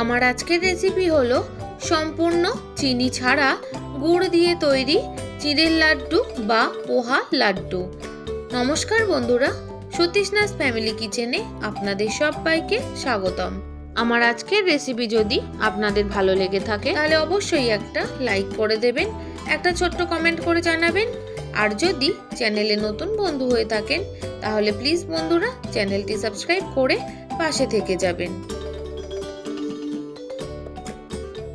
আমার আজকের রেসিপি হলো সম্পূর্ণ চিনি ছাড়া গুড় দিয়ে তৈরি চিড়ের লাড্ডু বা পোহা লাড্ডু। নমস্কার বন্ধুরা সতীশনাথ ফ্যামিলি কিচেনে আপনাদের সবাইকে স্বাগতম। আমার আজকের রেসিপি যদি আপনাদের ভালো লেগে থাকে, তাহলে অবশ্যই একটা লাইক করে দেবেন, একটা ছোট্ট কমেন্ট করে জানাবেন। আর যদি চ্যানেলে নতুন বন্ধু হয়ে থাকেন, তাহলে প্লিজ বন্ধুরা চ্যানেলটি সাবস্ক্রাইব করে পাশে থেকে যাবেন।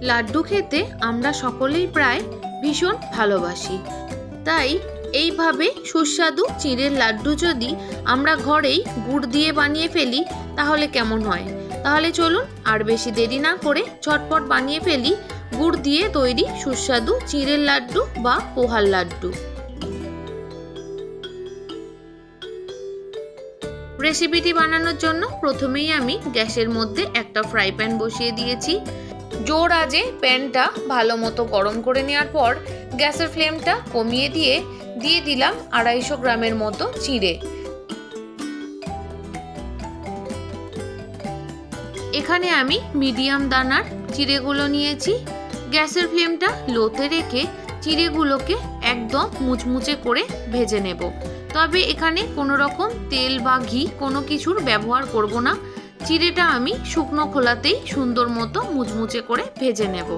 লাড্ডু খেতে আমরা সকলেই প্রায় ভীষণ ভালোবাসি। তাই এইভাবে সুস্বাদু চিড়ের লাড্ডু যদি আমরা ঘরেই গুড় দিয়ে বানিয়ে ফেলি, তাহলে কেমন হয়? তাহলে চলুন আর বেশি দেরি না করে ঝটপট বানিয়ে ফেলি, গুড় দিয়ে তৈরি সুস্বাদু চিড়ের লাড্ডু বা পোহার লাড্ডু। রেসিপিটি বানানোর জন্য প্রথমেই আমি গ্যাসের মধ্যে একটা ফ্রাই প্যান বসিয়ে দিয়েছি। জোর আজে প্যানটা ভালো মতো গরম করে নেওয়ার পর গ্যাসের ফ্লেমটা কমিয়ে দিয়ে দিয়ে দিলাম আড়াইশো গ্রামের মতো চিড়ে। এখানে আমি মিডিয়াম দানার চিড়েগুলো নিয়েছি। গ্যাসের ফ্লেমটা লোতে রেখে চিড়েগুলোকে একদম মুচমুচে করে ভেজে নেব। তবে এখানে কোনো রকম তেল বা ঘি কোনো কিছুর ব্যবহার করব না। চিড়েটা আমি শুকনো খোলাতেই সুন্দর মতো মুচমুচে করে ভেজে নেব।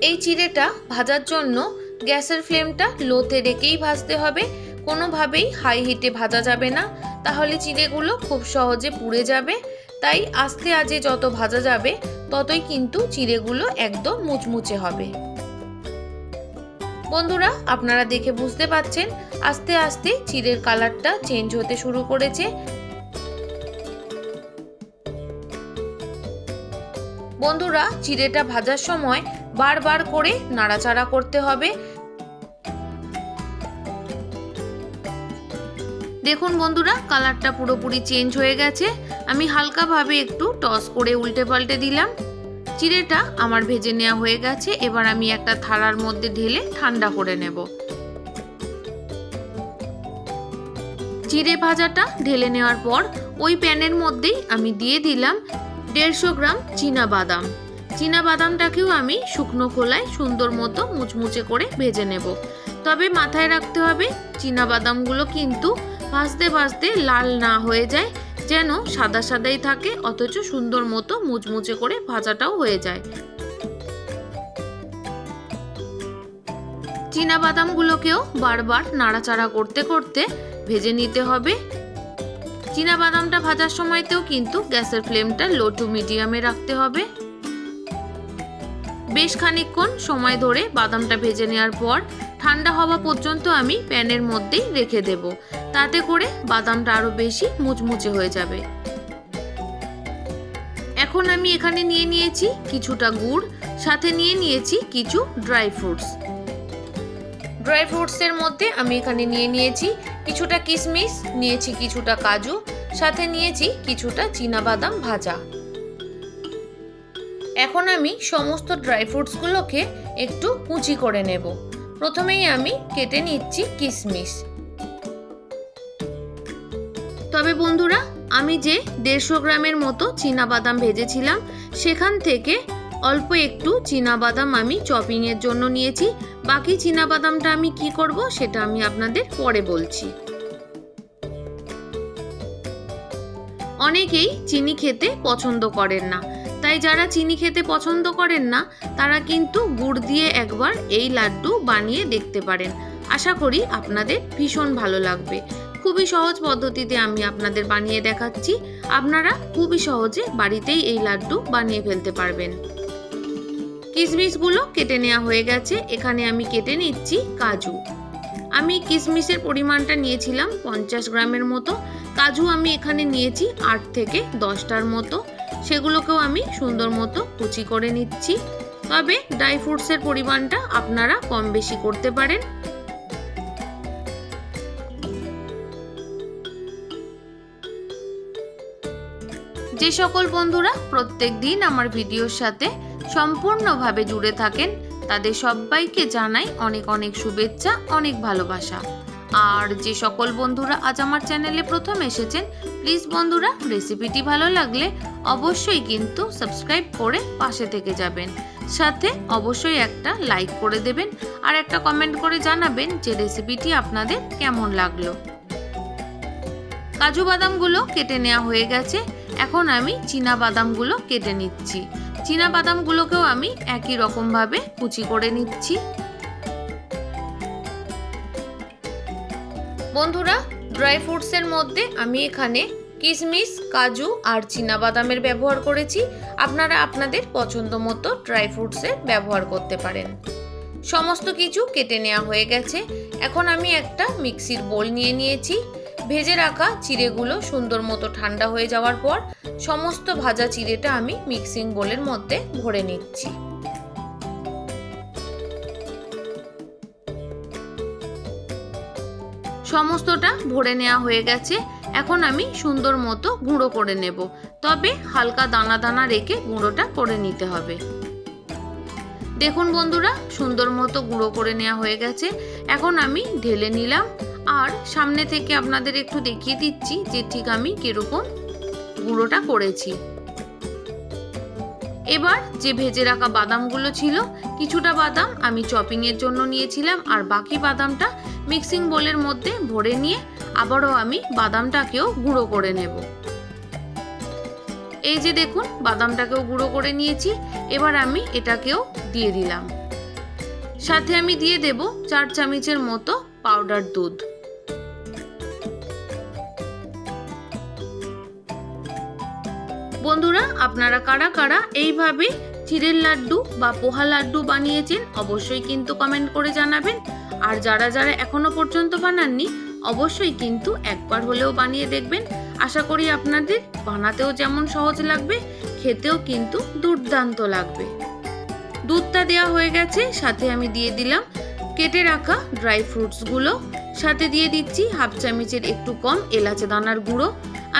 এই চিড়েটা ভাজার জন্য গ্যাসের ফ্লেমটা লোতে রেখেই ভাজতে হবে। কোনোভাবেই হাই হিটে ভাজা যাবে না। তাহলে চিড়েগুলো খুব সহজে পুড়ে যাবে। তাই আস্তে আজে যত ভাজা যাবে, ততই কিন্তু চিড়েগুলো একদম মুচমুচে হবে। বন্ধুরা, আপনারা দেখে বুঝতে পাচ্ছেন, আস্তে আস্তে চিড়ের কালারটা চেঞ্জ হতে শুরু করেছে। বন্ধুরা, চিড়েটা ভাজার সময় বারবার করে নাড়াচাড়া করতে হবে। দেখুন বন্ধুরা, কালারটা পুরোপুরি চেঞ্জ হয়ে গেছে। আমি হালকাভাবে একটু টস করে উল্টে পাল্টে দিলাম। চিড়েটা আমার ভেজে নেওয়া হয়ে গেছে, এবার আমি একটা থালার মধ্যে ঢেলে ঠান্ডা করে নেব। চিড়ে ভাজাটা ঢেলে নেওয়ার পর ওই প্যানের মধ্যেই আমি দিয়ে দিলাম দেড়শো গ্রাম চীনা বাদাম। চীনা বাদামটাকেও আমি শুকনো খোলায় সুন্দর মতো মুচমুচে করে ভেজে নেব। তবে মাথায় রাখতে হবে, চীনা বাদামগুলো কিন্তু ভাজতে ভাজতে লাল না হয়ে যায় যেন সাদা সাদাই থাকে, অথচ সুন্দর মতো মুচমুচে করে ভাজাটাও হয়ে যায়। বাদামগুলোকেও বারবার নাড়াচাড়া করতে করতে ভেজে নিতে হবে। চীনা বাদামটা ভাজার সময়তেও কিন্তু গ্যাসের ফ্লেমটা লো টু মিডিয়ামে রাখতে হবে। বেশ খানিকক্ষণ সময় ধরে বাদামটা ভেজে নেওয়ার পর ঠান্ডা হওয়া পর্যন্ত আমি প্যানের মধ্যেই রেখে দেব। তাতে করে বাদামটা আরও বেশি মুচমুচে হয়ে যাবে। এখন আমি এখানে নিয়ে নিয়েছি কিছুটা গুড়, সাথে নিয়ে নিয়েছি কিছু ড্রাই ফ্রুটস। ড্রাই ফ্রুটসের মধ্যে আমি এখানে নিয়ে নিয়েছি কিছুটা কিশমিশ, নিয়েছি কিছুটা কাজু, সাথে নিয়েছি কিছুটা বাদাম ভাজা। এখন আমি সমস্ত ড্রাই ফ্রুটসগুলোকে একটু কুচি করে নেব। প্রথমেই আমি কেটে নিচ্ছি কিশমিশ তবে বন্ধুরা, আমি যে দেড়শো গ্রামের মতো বাদাম ভেজেছিলাম, সেখান থেকে অল্প একটু বাদাম আমি চপিংয়ের জন্য নিয়েছি। বাকি বাদামটা আমি কি করব, সেটা আমি আপনাদের পরে বলছি। অনেকেই চিনি খেতে পছন্দ করেন না। তাই যারা চিনি খেতে পছন্দ করেন না, তারা কিন্তু গুড় দিয়ে একবার এই লাড্ডু বানিয়ে দেখতে পারেন। আশা করি আপনাদের ভীষণ ভালো লাগবে। খুবই সহজ পদ্ধতিতে আমি আপনাদের বানিয়ে দেখাচ্ছি। আপনারা খুবই সহজে বাড়িতেই এই লাড্ডু বানিয়ে ফেলতে পারবেন। কিশমিশগুলো কেটে নেওয়া হয়ে গেছে। এখানে আমি কেটে নিচ্ছি কাজু। আমি কিশমিশের পরিমাণটা নিয়েছিলাম পঞ্চাশ গ্রামের মতো। কাজু আমি এখানে নিয়েছি আট থেকে দশটার মতো। সেগুলোকেও আমি সুন্দর মতো কুচি করে নিচ্ছি। তবে ড্রাই ফ্রুটসের পরিমাণটা আপনারা কম বেশি করতে পারেন। যে সকল বন্ধুরা প্রত্যেক দিন আমার ভিডিওর সাথে সম্পূর্ণভাবে জুড়ে থাকেন, তাদের সবাইকে জানাই অনেক অনেক শুভেচ্ছা, অনেক ভালোবাসা। আর যে সকল বন্ধুরা আজ আমার চ্যানেলে প্রথম এসেছেন প্লিজ বন্ধুরা রেসিপিটি ভালো লাগলে অবশ্যই কিন্তু সাবস্ক্রাইব করে পাশে থেকে যাবেন। সাথে অবশ্যই একটা লাইক করে দেবেন আর একটা কমেন্ট করে জানাবেন যে রেসিপিটি আপনাদের কেমন লাগল। কাজু বাদামগুলো কেটে নেওয়া হয়ে গেছে, এখন আমি চীনা বাদামগুলো কেটে নিচ্ছি। চীনা বাদামগুলোকেও আমি একই রকমভাবে কুচি করে নিচ্ছি। বন্ধুরা ড্রাই ফ্রুটসের মধ্যে আমি এখানে কিশমিশ কাজু আর বাদামের ব্যবহার করেছি। আপনারা আপনাদের পছন্দ মতো ড্রাই ফ্রুটসের ব্যবহার করতে পারেন। সমস্ত কিছু কেটে নেওয়া হয়ে গেছে। এখন আমি একটা মিক্সির বোল নিয়ে নিয়েছি। ভেজে রাখা চিড়েগুলো সুন্দর মতো ঠান্ডা হয়ে যাওয়ার পর, সমস্ত ভাজা চিড়েটা আমি মিক্সিং বোলের মধ্যে ভরে নিচ্ছি। সমস্তটা ভরে নেওয়া হয়ে গেছে। এখন আমি সুন্দর মতো গুঁড়ো করে নেব। তবে হালকা দানা দানা রেখে গুঁড়োটা করে নিতে হবে। দেখুন বন্ধুরা, সুন্দর মতো গুঁড়ো করে নেওয়া হয়ে গেছে। এখন আমি ঢেলে নিলাম। আর সামনে থেকে আপনাদের একটু দেখিয়ে দিচ্ছি যে ঠিক আমি কীরকম গুঁড়োটা করেছি। এবার যে ভেজে রাখা বাদামগুলো ছিল, কিছুটা বাদাম আমি চপিংয়ের জন্য নিয়েছিলাম আর বাকি বাদামটা মিক্সিং বোলের মধ্যে ভরে নিয়ে আবারও আমি বাদামটাকেও গুঁড়ো করে নেব। এই যে দেখুন, বাদামটাকেও গুঁড়ো করে নিয়েছি, এবার আমি এটাকেও দিয়ে দিলাম। সাথে আমি দিয়ে দেব চার চামচের মতো পাউডার দুধ। বন্ধুরা, আপনারা কারা কারা এইভাবে চিড়ের লাড্ডু বা পোহা লাড্ডু বানিয়েছেন অবশ্যই কিন্তু কমেন্ট করে জানাবেন। আর যারা যারা এখনও পর্যন্ত বানাননি, অবশ্যই কিন্তু একবার হলেও বানিয়ে দেখবেন। আশা করি আপনাদের বানাতেও যেমন সহজ লাগবে, খেতেও কিন্তু দুর্দান্ত লাগবে। দুধটা দেওয়া হয়ে গেছে, সাথে আমি দিয়ে দিলাম কেটে রাখা ড্রাই ফ্রুটসগুলো সাথে দিয়ে দিচ্ছি হাফ চামচের একটু কম এলাচে দানার গুঁড়ো।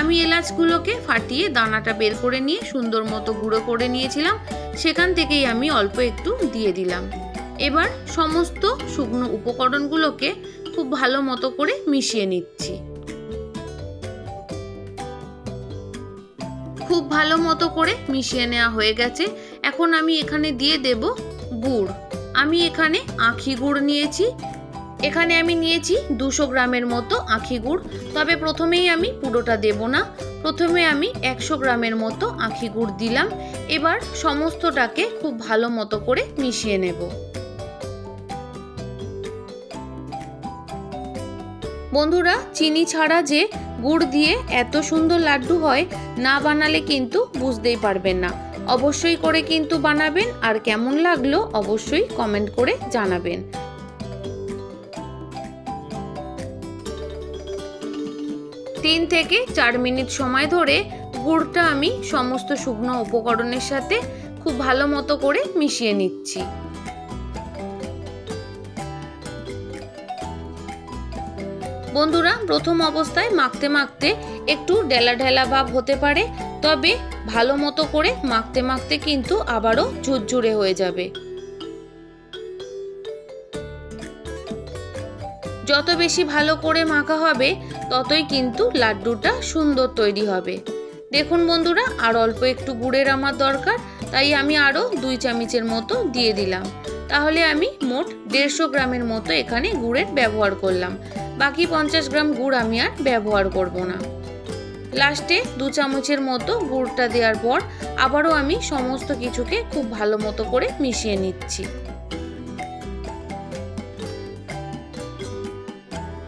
আমি এলাচগুলোকে ফাটিয়ে দানাটা বের করে নিয়ে সুন্দর মতো গুঁড়ো করে নিয়েছিলাম। সেখান থেকেই আমি অল্প একটু দিয়ে দিলাম। এবার সমস্ত শুকনো উপকরণগুলোকে খুব ভালো মতো করে মিশিয়ে নিচ্ছি। খুব ভালো মতো করে মিশিয়ে নেওয়া হয়ে গেছে। এখন আমি এখানে দিয়ে দেব গুড়। আমি এখানে আখি গুড় নিয়েছি। এখানে আমি নিয়েছি দুশো গ্রামের মতো আখি গুড়। তবে প্রথমেই আমি পুরোটা দেব না। প্রথমে আমি একশো গ্রামের মতো আখি গুড় দিলাম। এবার সমস্তটাকে খুব ভালো মতো করে মিশিয়ে নেব। বন্ধুরা, চিনি ছাড়া যে গুড় দিয়ে এত সুন্দর লাড্ডু হয়, না বানালে কিন্তু বুঝতেই পারবেন না। অবশ্যই করে কিন্তু বানাবেন। আর কেমন লাগল অবশ্যই কমেন্ট করে জানাবেন। তিন থেকে চার মিনিট সময় ধরে গুড়টা আমি সমস্ত শুকনো উপকরণের সাথে খুব ভালো মতো করে মিশিয়ে নিচ্ছি। বন্ধুরা, প্রথম অবস্থায় মাখতে মাখতে একটু ডেলা ঢেলা ভাব হতে পারে, তবে ভালো মতো করে মাখতে মাখতে কিন্তু আবারও ঝুরঝুরে হয়ে যাবে। যত বেশি ভালো করে মাখা হবে ততই কিন্তু লাড্ডুটা সুন্দর তৈরি হবে। দেখুন বন্ধুরা, আর অল্প একটু গুড়ের আমার দরকার, তাই আমি আরও দুই চামচের মতো দিয়ে দিলাম। তাহলে আমি মোট দেড়শো গ্রামের মতো এখানে গুড়ের ব্যবহার করলাম। বাকি পঞ্চাশ গ্রাম গুড় আমি আর ব্যবহার করব না। লাস্টে দু চামচের মতো গুড়টা দেওয়ার পর আবারও আমি সমস্ত কিছুকে খুব ভালো মতো করে মিশিয়ে নিচ্ছি।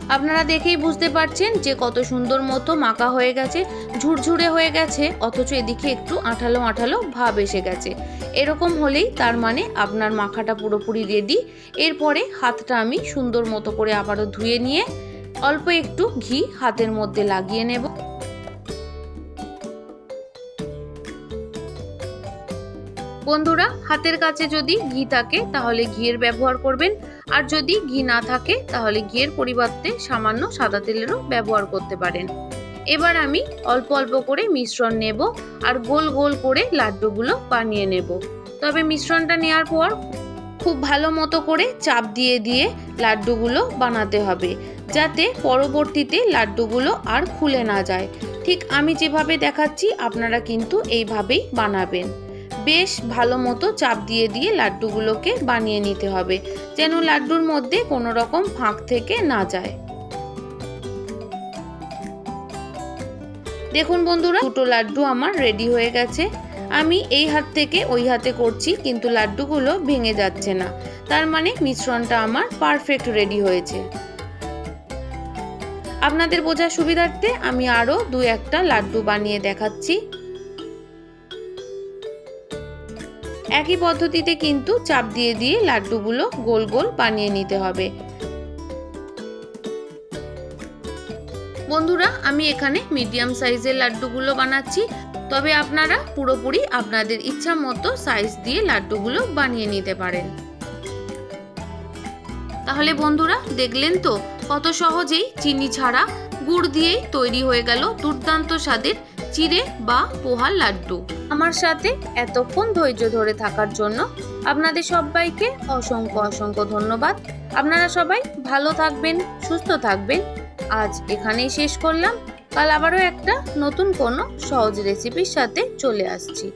আপনারা দেখেই বুঝতে পারছেন যে কত সুন্দর মতো মাখা হয়ে গেছে, ঝুরঝুরে হয়ে গেছে, অথচ এদিকে একটু আঠালো আঠালো ভাব এসে গেছে। এরকম হলেই তার মানে আপনার মাখাটা পুরোপুরি রেডি এরপরে হাতটা আমি সুন্দর মতো করে আবারও ধুয়ে নিয়ে অল্প একটু ঘি হাতের মধ্যে লাগিয়ে নেব। বন্ধুরা, হাতের কাছে যদি ঘি থাকে, তাহলে ঘিয়ের ব্যবহার করবেন। আর যদি ঘি না থাকে, তাহলে ঘিয়ের পরিবর্তে সামান্য সাদা তেলেরও ব্যবহার করতে পারেন। এবার আমি অল্প অল্প করে মিশ্রণ নেব আর গোল গোল করে লাড্ডুগুলো বানিয়ে নেব। তবে মিশ্রণটা নেওয়ার পর খুব ভালো মতো করে চাপ দিয়ে দিয়ে লাড্ডুগুলো বানাতে হবে, যাতে পরবর্তীতে লাড্ডুগুলো আর খুলে না যায়। ঠিক আমি যেভাবে দেখাচ্ছি, আপনারা কিন্তু এইভাবেই বানাবেন। বেশ ভালো মতো চাপ দিয়ে দিয়ে লাড্ডুগুলোকে বানিয়ে নিতে হবে, যেন লাড্ডুর মধ্যে কোনো রকম ফাঁক থেকে না যায়। দেখুন বন্ধুরা, দুটো লাড্ডু আমার রেডি হয়ে গেছে। আমি এই হাত থেকে ওই হাতে করছি, কিন্তু লাড্ডুগুলো ভেঙে যাচ্ছে না। তার মানে মিশ্রণটা আমার পারফেক্ট রেডি হয়েছে। আপনাদের বোঝার সুবিধার্থে আমি আরও দু একটা লাড্ডু বানিয়ে দেখাচ্ছি। একই পদ্ধতিতে কিন্তু চাপ দিয়ে দিয়ে লাড্ডুগুলো গোল গোল বানিয়ে নিতে হবে। বন্ধুরা, আমি এখানে মিডিয়াম সাইজের লাড্ডুগুলো বানাচ্ছি। তবে আপনারা পুরোপুরি আপনাদের ইচ্ছা মতো সাইজ দিয়ে লাড্ডুগুলো বানিয়ে নিতে পারেন। তাহলে বন্ধুরা, দেখলেন তো কত সহজেই চিনি ছাড়া গুড় দিয়েই তৈরি হয়ে গেল দুর্দান্ত স্বাদের চিড়ে বা পোহার লাড্ডু। আমার সাথে এতক্ষণ ধৈর্য ধরে থাকার জন্য আপনাদের সবাইকে অসংখ্য অসংখ্য ধন্যবাদ। আপনারা সবাই ভালো থাকবেন, সুস্থ থাকবেন। আজ এখানেই শেষ করলাম। কাল আবারও একটা নতুন কোনো সহজ রেসিপির সাথে চলে আসছি।